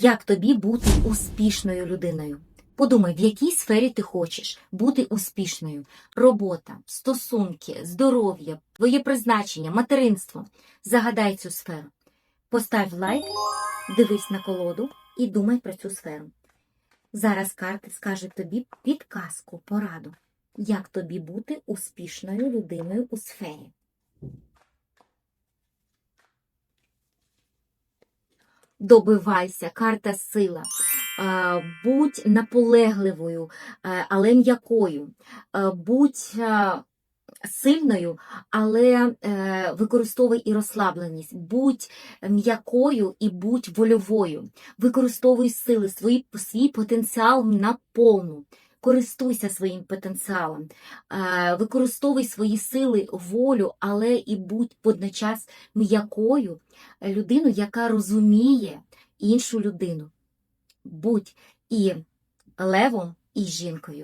Як тобі бути успішною людиною? Подумай, в якій сфері ти хочеш бути успішною: робота, стосунки, здоров'я, твоє призначення, материнство. Загадай цю сферу. Постав лайк, дивись на колоду і думай про цю сферу. Зараз карти скажуть тобі підказку, пораду, як тобі бути успішною людиною у сфері. Добивайся, карта сила. Е, Будь наполегливою, е, але м'якою. Е, Будь сильною, але використовуй і розслабленість. Будь м'якою і будь вольовою. Використовуй сили, свій потенціал на повну. Користуйся своїм потенціалом, Е, використовуй свої сили, волю, але і будь водночас м'якою людиною, яка розуміє іншу людину. Будь і левом, і жінкою.